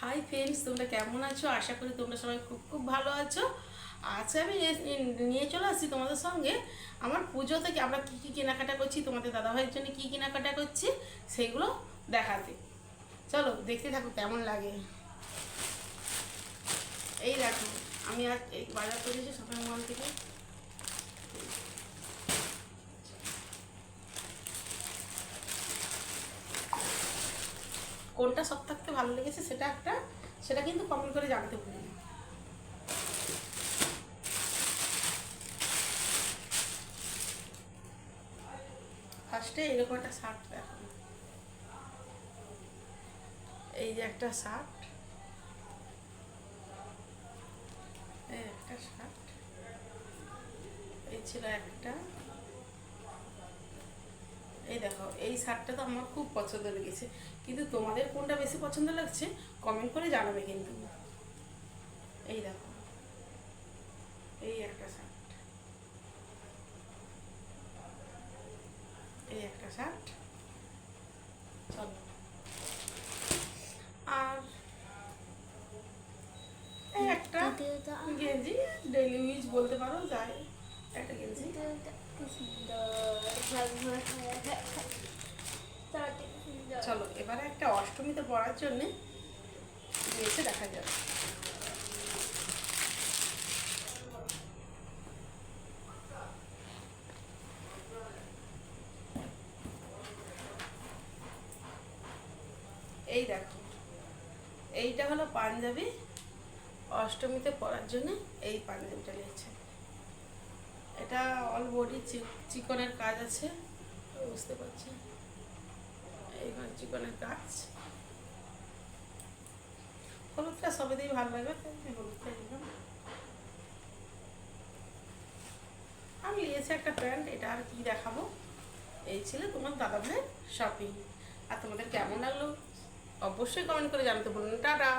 Hi friends তোমরা কেমন আছো? আশা করি তোমরা সবাই খুব খুব ভালো আছো। আজকে আমি নিয়ে চলে আসছি তোমাদের সঙ্গে। আমার পুজো থেকে আমরা কী কী কেনাকাটা করছি, তোমাদের দাদাভাইয়ের জন্য কী কেনাকাটা করছি, সেগুলো দেখাতে। চলো, দেখতে থাকো কেমন লাগে। এই দেখো, আমি আজ এই বাজার করেছি শপিং মল থেকে। কোনটা সব থাকতে ভালো লেগেছে সেটা একটা, সেটা কিন্তু কমেন্ট করে জানাতে না। ফার্স্টে এরকম একটা শার্ট দেখো। এই যে একটা শার্ট এই একটা শার্ট এই ছিল একটা। এই দেখো এই শার্টটা তো আমার খুব পছন্দ লেগেছে। কিন্তু তোমাদের কোনটা বেশি পছন্দ লাগছে কমেন্ট করে জানাবে কিন্তু। এই দেখো এই একটা শার্ট। এই একটা শার্ট। চলো। আর একটা গেঞ্জি ডেইলি ইউজ বলতে পারো যায় একটা চলো, এবারে একটা অষ্টমীতে পড়ার জন্যে নিয়েছে দেখা যাবে এই দেখো, এইটা হলো পাঞ্জাবি। অষ্টমীতে পরার জন্য এই পাঞ্জাবিটা নিয়েছে। বডি চিকনের কাজ আছে বুঝতে পারছি। এইবার চিকনের কাজ। হলুদটা সবেতেই ভালো লাগবে, তাই আমি হলুদটা নিলাম। আমি নিয়েছি একটা প্যান্ট, এটা আর কি দেখাবো? এই ছিল তোমার দাদা শপিং আর তোমাদের কেমন লাগল? অবশ্যই কমেন্ট করে জানতে বলুন টাটা!